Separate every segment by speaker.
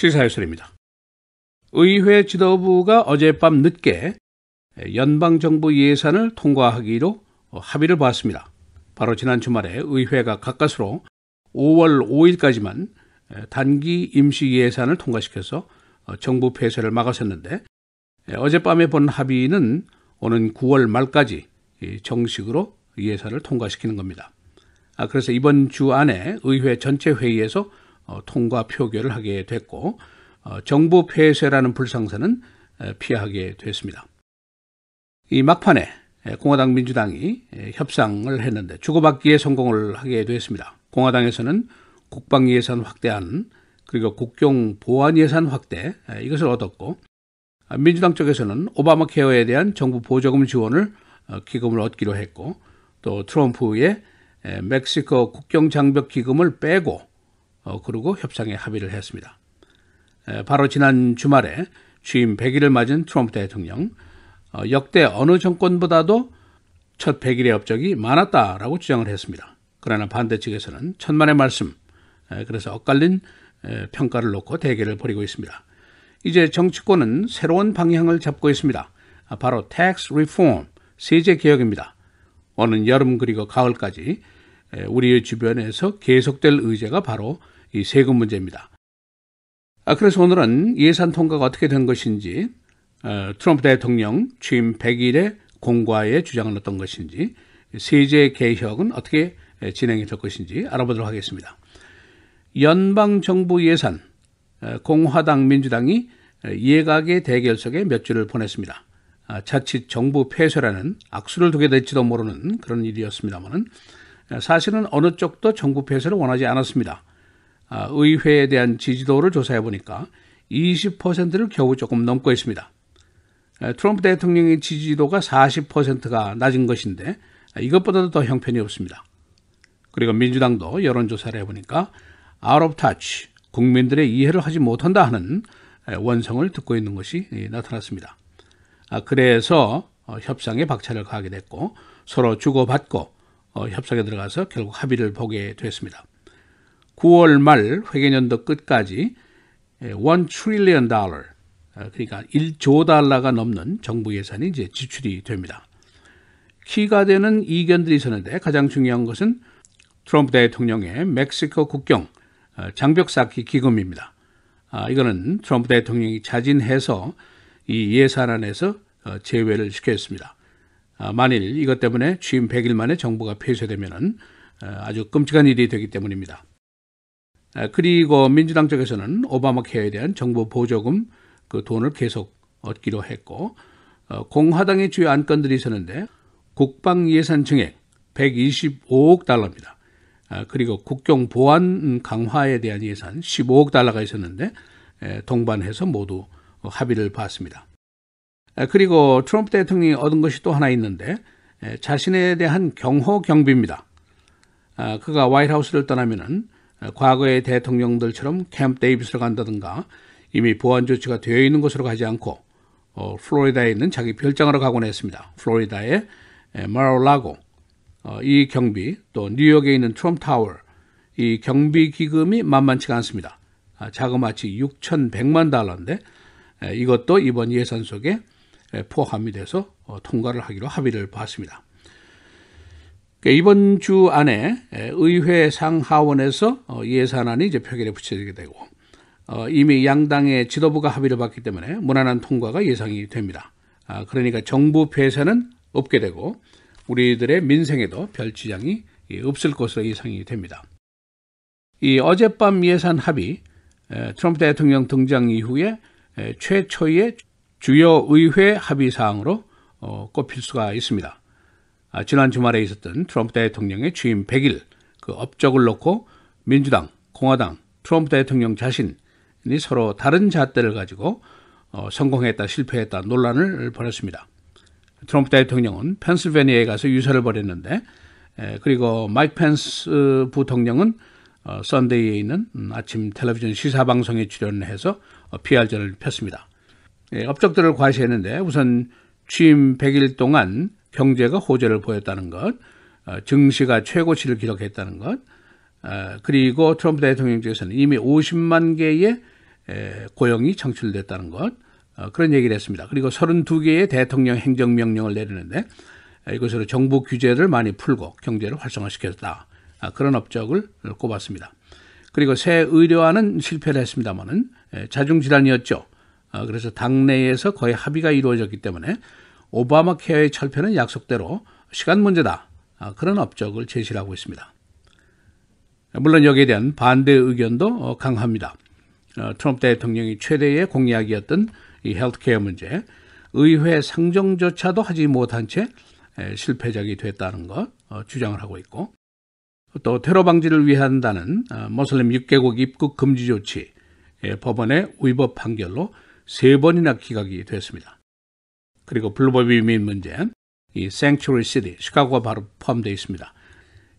Speaker 1: 시사해설입니다. 의회 지도부가 어젯밤 늦게 연방정부 예산을 통과하기로 합의를 보았습니다. 바로 지난 주말에 의회가 가까스로 5월 5일까지만 단기 임시 예산을 통과시켜서 정부 폐쇄를 막았었는데 어젯밤에 본 합의는 오는 9월 말까지 정식으로 예산을 통과시키는 겁니다. 아, 그래서 이번 주 안에 의회 전체 회의에서 어, 통과 표결을 하게 됐고 어, 정부 폐쇄라는 불상사는 피하게 됐습니다. 이 막판에 공화당 민주당이 협상을 했는데 주고받기에 성공을 하게 됐습니다. 공화당에서는 국방 예산 확대안 그리고 국경 보안 예산 확대 이것을 얻었고 민주당 쪽에서는 오바마 케어에 대한 정부 보조금 지원을 어, 기금을 얻기로 했고 또 트럼프의 멕시코 국경 장벽 기금을 빼고 어, 그리고 협상에 합의를 했습니다. 바로 지난 주말에 취임 100일을 맞은 트럼프 대통령 어, 역대 어느 정권보다도 첫 100일의 업적이 많았다라고 주장을 했습니다. 그러나 반대 측에서는 천만의 말씀 그래서 엇갈린 평가를 놓고 대결을 벌이고 있습니다. 이제 정치권은 새로운 방향을 잡고 있습니다. 아, 바로 tax reform, 세제 개혁입니다. 오는 여름 그리고 가을까지 우리의 주변에서 계속될 의제가 바로 이 세금 문제입니다. 아, 그래서 오늘은 예산 통과가 어떻게 된 것인지, 어, 트럼프 대통령 취임 100일의 공과에 주장을 어떤 것인지, 세제 개혁은 어떻게 진행이 될 것인지 알아보도록 하겠습니다. 연방 정부 예산 공화당 민주당이 예각의 대결석에 몇 주를 보냈습니다. 아, 자칫 정부 폐쇄라는 악수를 두게 될지도 모르는 그런 일이었습니다만은 사실은 어느 쪽도 정부 폐쇄를 원하지 않았습니다. 아, 의회에 대한 지지도를 조사해 보니까 20%를 겨우 조금 넘고 있습니다. 트럼프 대통령의 지지도가 40%가 낮은 것인데 이것보다도 더 형편이 없습니다. 그리고 민주당도 여론조사를 해보니까 out of touch, 국민들의 이해를 하지 못한다 하는 원성을 듣고 있는 것이 나타났습니다. 아, 그래서 어, 협상에 박차를 가하게 됐고 서로 주고받고 어, 협상에 들어가서 결국 합의를 보게 됐습니다. 9월 말 회계년도 끝까지 1 trillion 달러, 어, 그러니까 1조 달러가 넘는 정부 예산이 이제 지출이 됩니다. 키가 되는 이견들이 있었는데 가장 중요한 것은 트럼프 대통령의 멕시코 국경 어, 장벽 쌓기 기금입니다. 아, 이거는 트럼프 대통령이 자진해서 이 예산안에서 어, 제외를 시켰습니다. 아, 만일 이것 때문에 취임 100일 만에 정부가 폐쇄되면 어, 아주 끔찍한 일이 되기 때문입니다. 아, 그리고 민주당 쪽에서는 오바마 케어에 대한 정부 보조금 그 돈을 계속 얻기로 했고 공화당의 주요 안건들이 있었는데 국방 예산 증액 125억 달러입니다. 아, 그리고 국경 보안 강화에 대한 예산 15억 달러가 있었는데 동반해서 모두 합의를 봤습니다. 아, 그리고 트럼프 대통령이 얻은 것이 또 하나 있는데 자신에 대한 경호 경비입니다. 아, 그가 화이트하우스를 떠나면은 과거의 대통령들처럼 캠프 데이비스를 간다든가 이미 보안 조치가 되어 있는 곳으로 가지 않고 어, 플로리다에 있는 자기 별장으로 가곤 했습니다. 플로리다의 마로라고 어, 이 경비 또 뉴욕에 있는 트럼프 타워 이 경비 기금이 만만치가 않습니다. 아, 자그마치 6,100만 달러인데 에, 이것도 이번 예산 속에 에, 포함이 돼서 어, 통과를 하기로 합의를 봤습니다. 그러니까 이번 주 안에 에, 의회 상하원에서 어, 예산안이 이제 표결에 붙여지게 되고 어, 이미 양당의 지도부가 합의를 봤기 때문에 무난한 통과가 예상이 됩니다. 아, 그러니까 정부 폐쇄는 없게 되고 우리들의 민생에도 별 지장이 없을 것으로 예상이 됩니다. 이 어젯밤 예산 합의 트럼프 대통령 등장 이후에 최초의 주요 의회 합의 사항으로 어, 꼽힐 수가 있습니다. 아, 지난 주말에 있었던 트럼프 대통령의 취임 100일 그 업적을 놓고 민주당, 공화당 트럼프 대통령 자신이 서로 다른 잣대를 가지고 어, 성공했다 실패했다 논란을 벌였습니다. 트럼프 대통령은 펜실베니아에 가서 유세를 벌였는데 에, 그리고 마이크 펜스 부통령은 어, 썬데이에 있는 음, 아침 텔레비전 시사 방송에 출연해서 어, PR전을 폈습니다. 예, 업적들을 과시했는데 우선 취임 100일 동안 경제가 호재를 보였다는 것, 어, 증시가 최고치를 기록했다는 것, 어, 그리고 트럼프 대통령 쪽에서는 이미 50만 개의 에, 고용이 창출됐다는 것, 어, 그런 얘기를 했습니다. 그리고 32개의 대통령 행정명령을 내리는데 에, 이것으로 정부 규제를 많이 풀고 경제를 활성화시켰다. 아, 그런 업적을 꼽았습니다. 그리고 새 의료화는 실패를 했습니다만은 자중질환이었죠. 아, 그래서 당내에서 거의 합의가 이루어졌기 때문에 오바마 케어의 철폐는 약속대로 시간 문제다. 아, 그런 업적을 제시를 하고 있습니다. 물론 여기에 대한 반대 의견도 어, 강합니다. 어, 트럼프 대통령이 최대의 공약이었던 이 헬트케어 문제, 의회 상정조차도 하지 못한 채 실패작이 됐다는 것 어, 주장을 하고 있고 또 테러 방지를 위한다는 모슬림 6개국 입국 금지 조치 법원의 위법 판결로 세 번이나 기각이 됐습니다. 그리고 불법 이민 문제, 이 Sanctuary City, 시카고가 바로 포함되어 있습니다.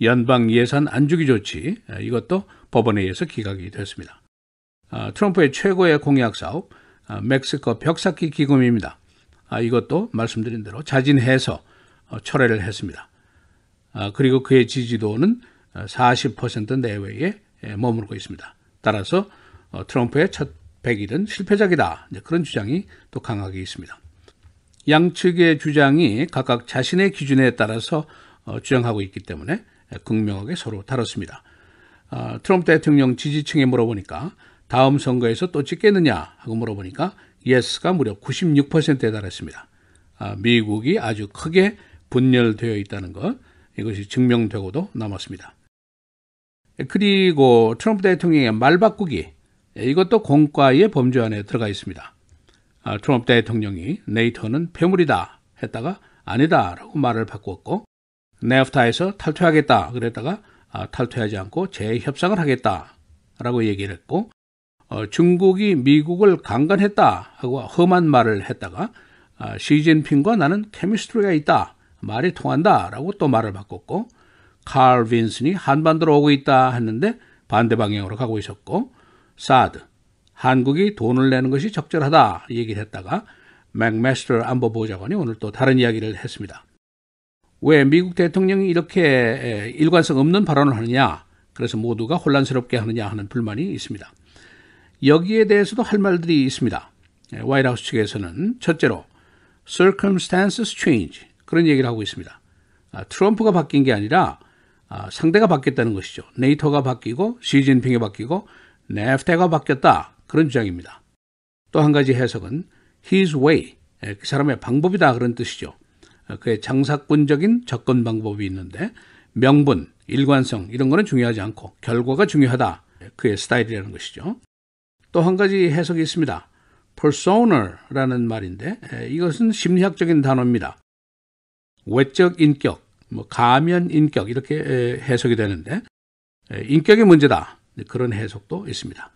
Speaker 1: 연방 예산 안주기 조치, 이것도 법원에 의해서 기각이 됐습니다. 트럼프의 최고의 공약 사업, 멕시코 벽쌓기 기금입니다. 이것도 말씀드린 대로 자진해서 어, 철회를 했습니다. 그리고 그의 지지도는 40% 내외에 머무르고 있습니다. 따라서 어, 트럼프의 첫 100일은 실패작이다. 그런 주장이 또 강하게 있습니다. 양측의 주장이 각각 자신의 기준에 따라서 어, 주장하고 있기 때문에 극명하게 서로 다뤘습니다. 어, 트럼프 대통령 지지층에 물어보니까 다음 선거에서 또 찍겠느냐 하고 물어보니까 예스가 무려 96%에 달했습니다. 아, 미국이 아주 크게 분열되어 있다는 것 이것이 증명되고도 남았습니다. 그리고 트럼프 대통령의 말 바꾸기 이것도 공과의 범죄 안에 들어가 있습니다. 아, 트럼프 대통령이 네이터는 폐물이다 했다가 아니다라고 말을 바꾸었고 네프타에서 탈퇴하겠다 그랬다가 아, 탈퇴하지 않고 재협상을 하겠다라고 얘기를 했고 어, 중국이 미국을 강간했다 하고 험한 말을 했다가 아, 시진핑과 나는 케미스트리가 있다 말이 통한다라고 또 말을 바꿨고 칼 빈슨이 한반도로 오고 있다 했는데 반대 방향으로 가고 있었고 사드 한국이 돈을 내는 것이 적절하다 얘기를 했다가 맥메스터 안보보좌관이 오늘 또 다른 이야기를 했습니다. 왜 미국 대통령이 이렇게 일관성 없는 발언을 하느냐 그래서 모두가 혼란스럽게 하느냐 하는 불만이 있습니다. 여기에 대해서도 할 말들이 있습니다. 와이트하우스 측에서는 첫째로 circumstances change 그런 얘기를 하고 있습니다. 아, 트럼프가 바뀐 게 아니라 아, 상대가 바뀌었다는 것이죠. 네이터가 바뀌고 시진핑이 바뀌고 네프테가 바뀌었다. 그런 주장입니다. 또 한 가지 해석은 his way, 예, 그 사람의 방법이다 그런 뜻이죠. 어, 그의 장사꾼적인 접근 방법이 있는데 명분, 일관성 이런 거는 중요하지 않고 결과가 중요하다. 그의 스타일이라는 것이죠. 또 한 가지 해석이 있습니다. persona라는 말인데 예, 이것은 심리학적인 단어입니다. 외적 인격, 뭐 가면 인격 이렇게 예, 해석이 되는데 인격의 문제다 그런 해석도 있습니다.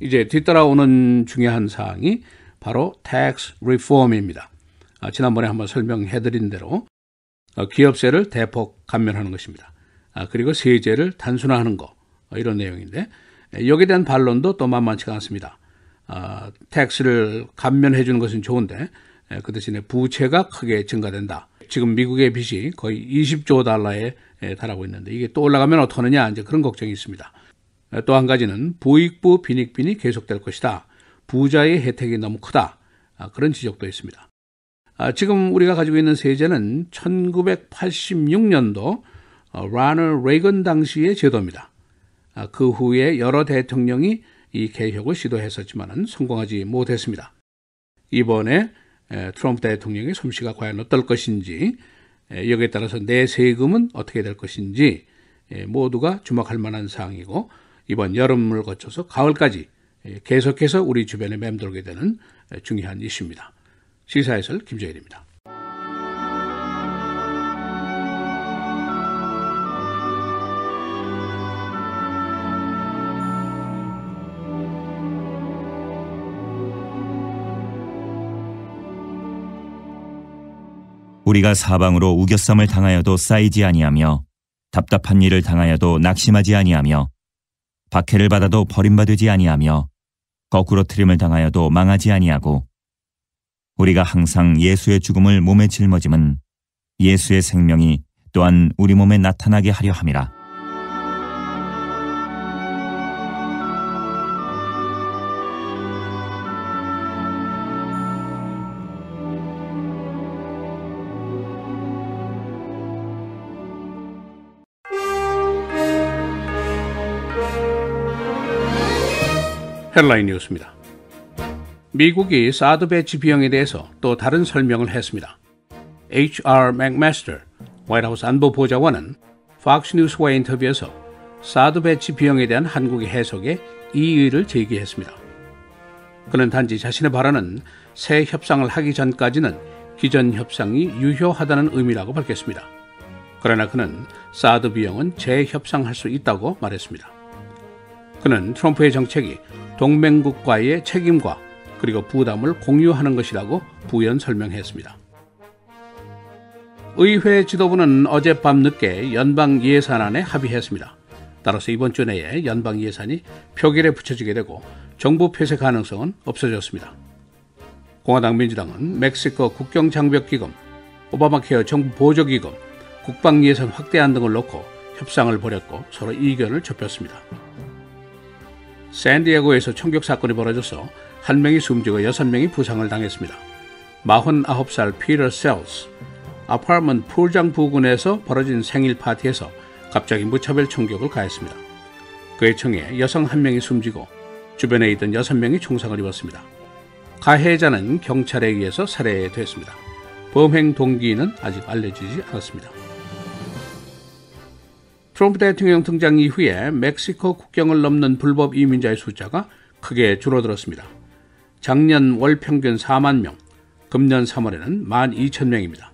Speaker 1: 이제 뒤따라오는 중요한 사항이 바로 tax reform입니다. 아, 지난번에 한번 설명해 드린 대로 어, 기업세를 대폭 감면하는 것입니다. 아, 그리고 세제를 단순화하는 거 어, 이런 내용인데 여기에 대한 반론도 또 만만치가 않습니다. 아, 텍스를 감면해 주는 것은 좋은데 그 대신에 부채가 크게 증가된다. 지금 미국의 빚이 거의 20조 달러에 달하고 있는데 이게 또 올라가면 어떡하느냐 이제 그런 걱정이 있습니다. 또 한 가지는 부익부 빈익빈이 계속될 것이다. 부자의 혜택이 너무 크다. 아, 그런 지적도 있습니다. 아, 지금 우리가 가지고 있는 세제는 1986년도 라너 레이건 당시의 제도입니다. 아, 그 후에 여러 대통령이 이 개혁을 시도했었지만 성공하지 못했습니다. 이번에 트럼프 대통령의 솜씨가 과연 어떨 것인지 여기에 따라서 내 세금은 어떻게 될 것인지 모두가 주목할 만한 사항이고 이번 여름을 거쳐서 가을까지 계속해서 우리 주변에 맴돌게 되는 중요한 이슈입니다. 시사해설 김재일입니다.
Speaker 2: 우리가 사방으로 우겨쌈을 당하여도 쌓이지 아니하며 답답한 일을 당하여도 낙심하지 아니하며 박해를 받아도 버림받지 아니하며 거꾸로 트림을 당하여도 망하지 아니하고 우리가 항상 예수의 죽음을 몸에 짊어짐은 예수의 생명이 또한 우리 몸에 나타나게 하려 함이라.
Speaker 1: 헤드라인 뉴스입니다. 미국이 사드 배치 비용에 대해서 또 다른 설명을 했습니다. H.R. 맥마스터 화이트하우스 안보 보좌관은 팍스 뉴스와의 인터뷰에서 사드 배치 비용에 대한 한국의 해석에 이의를 제기했습니다. 그는 단지 자신의 발언은 새 협상을 하기 전까지는 기존 협상이 유효하다는 의미라고 밝혔습니다. 그러나 그는 사드 비용은 재협상할 수 있다고 말했습니다. 그는 트럼프의 정책이 동맹국과의 책임과 그리고 부담을 공유하는 것이라고 부연 설명했습니다. 의회 지도부는 어젯밤 늦게 연방 예산안에 합의했습니다. 따라서 이번 주 내에 연방 예산이 표결에 붙여지게 되고 정부 폐쇄 가능성은 없어졌습니다. 공화당 민주당은 멕시코 국경 장벽 기금, 오바마 케어 정부 보조 기금, 국방 예산 확대안 등을 놓고 협상을 벌였고 서로 이견을 좁혔습니다. 샌디에고에서 총격 사건이 벌어져서 한 명이 숨지고 여섯 명이 부상을 당했습니다. 49살 피터 셀스 아파트먼트 풀장 부근에서 벌어진 생일 파티에서 갑자기 무차별 총격을 가했습니다. 그의 청에 여성 한 명이 숨지고 주변에 있던 여섯 명이 총상을 입었습니다. 가해자는 경찰에 의해서 살해됐습니다. 범행 동기는 아직 알려지지 않았습니다. 트럼프 대통령 등장 이후에 멕시코 국경을 넘는 불법 이민자의 숫자가 크게 줄어들었습니다. 작년 월 평균 4만 명, 금년 3월에는 1만 2천 명입니다.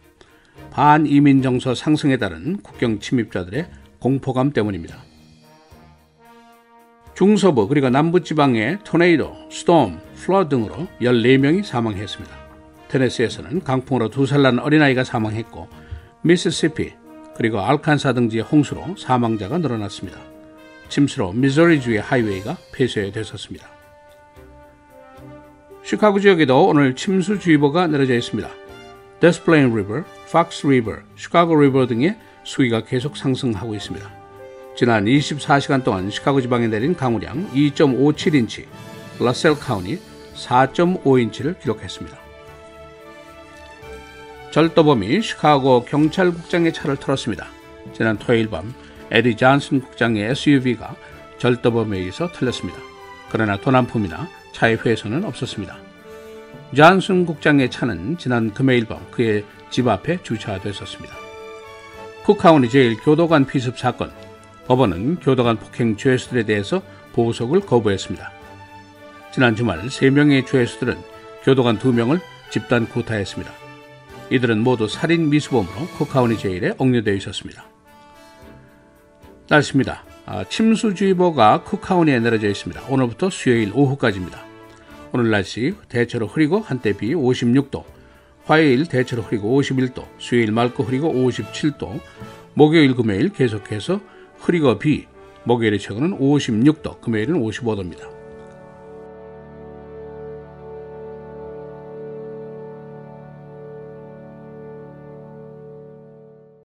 Speaker 1: 반이민 정서 상승에 따른 국경 침입자들의 공포감 때문입니다. 중서부 그리고 남부 지방의 토네이도, 스톰, 플러 등으로 14명이 사망했습니다. 테네시에서는 강풍으로 두 살 난 어린아이가 사망했고 미시시피 그리고 알칸사 등지의 홍수로 사망자가 늘어났습니다. 침수로 미소리주의 하이웨이가 폐쇄됐었습니다. 시카고 지역에도 오늘 침수주의보가 내려져 있습니다. 데스플레인 리버, 팍스 리버, 시카고 리버 등의 수위가 계속 상승하고 있습니다. 지난 24시간 동안 시카고 지방에 내린 강우량 2.57인치, 라셀 카운티 4.5인치를 기록했습니다. 절도범이 시카고 경찰국장의 차를 털었습니다. 지난 토요일 밤 에디 잔슨 국장의 SUV가 절도범에 의해서 털렸습니다. 그러나 도난품이나 차의 훼손은 없었습니다. 잔슨 국장의 차는 지난 금요일 밤 그의 집 앞에 주차됐었습니다. 쿡카운티 제일 교도관 피습 사건 법원은 교도관 폭행 죄수들에 대해서 보석을 거부했습니다. 지난 주말 3명의 죄수들은 교도관 2명을 집단 구타했습니다. 이들은 모두 살인 미수범으로 코카우니 제일에 억류되어 있었습니다. 날씨입니다. 아, 침수주의보가 쿠카우니에 내려져 있습니다. 오늘부터 수요일 오후까지입니다. 오늘 날씨 대체로 흐리고 한때 비 56도, 화요일 대체로 흐리고 51도, 수요일 맑고 흐리고 57도, 목요일 금요일 계속해서 흐리고 비, 목요일의 최고는 56도, 금요일은 55도입니다.